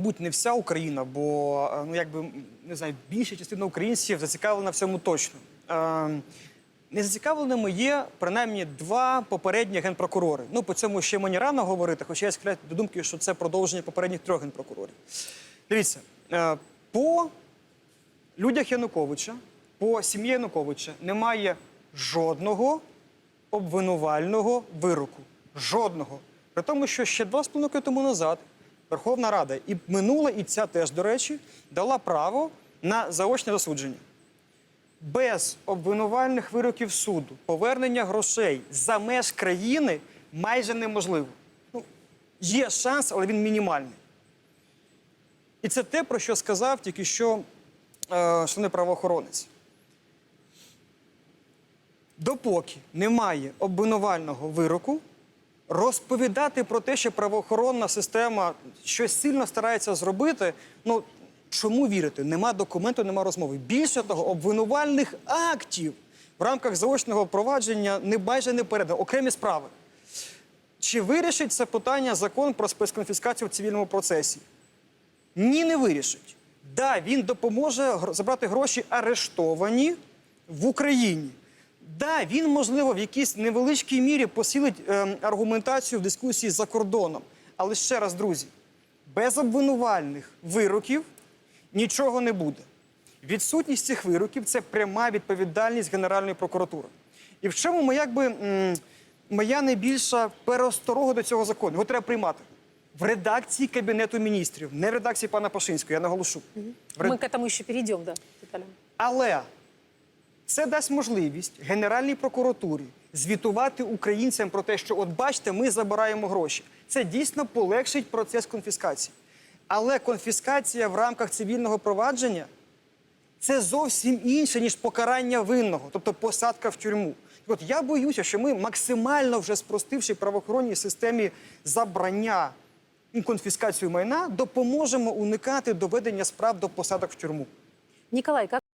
Мабуть, не вся Україна, бо е, ну якби не знаю, більша частина українців зацікавлена в цьому точно. Е, не зацікавленими є принаймні два попередні генпрокурори. Ну по цьому ще мені рано говорити, хоча я схиляю до думки, що це продовження попередніх трьох генпрокурорів. Дивіться, е, по людях Януковича, по сім'ї Януковича немає жодного обвинувального вироку. Жодного. При тому, що ще два з тому назад Верховна Рада і минула, і ця теж, до речі, дала право на заочне засудження. Без обвинувальних вироків суду повернення грошей за меж країни майже неможливо. Ну, є шанс, але він мінімальний. І це те, про що сказав тільки що е, шановний правоохоронець. Допоки немає обвинувального вироку, розповідати про те, що правоохоронна система щось сильно старається зробити, ну чому вірити? Нема документу, нема розмови. Більше того, обвинувальних актів в рамках заочного провадження не майже не передано, окремі справи. Чи вирішить це питання закон про спецконфіскацію в цивільному процесі? Ні, не вирішить. Да, він допоможе забрати гроші арештовані в Україні. Да, він, можливо, в якійсь невеличкій мірі посилить ем, аргументацію в дискусії за кордоном. Але ще раз, друзі, без обвинувальних вироків нічого не буде. Відсутність цих вироків це пряма відповідальність Генеральної прокуратури. І в чому моя, якби, моя найбільша пересторога до цього закону? Його треба приймати. В редакції Кабінету міністрів, не в редакції пана Пашинського, я наголошу. В ред- Мы к этому еще перейдем, да, Виталий? Але це дасть можливість Генеральній прокуратурі звітувати українцям про те, що от бачите, ми забираємо гроші. Це дійсно полегшить процес конфіскації. Але конфіскація в рамках цивільного провадження це зовсім інше, ніж покарання винного, тобто посадка в тюрму. От я боюся, що ми максимально вже спростивши правоохоронній системі забрання і конфіскацію майна, допоможемо уникати доведення справ до посадок в тюрму. Николай, как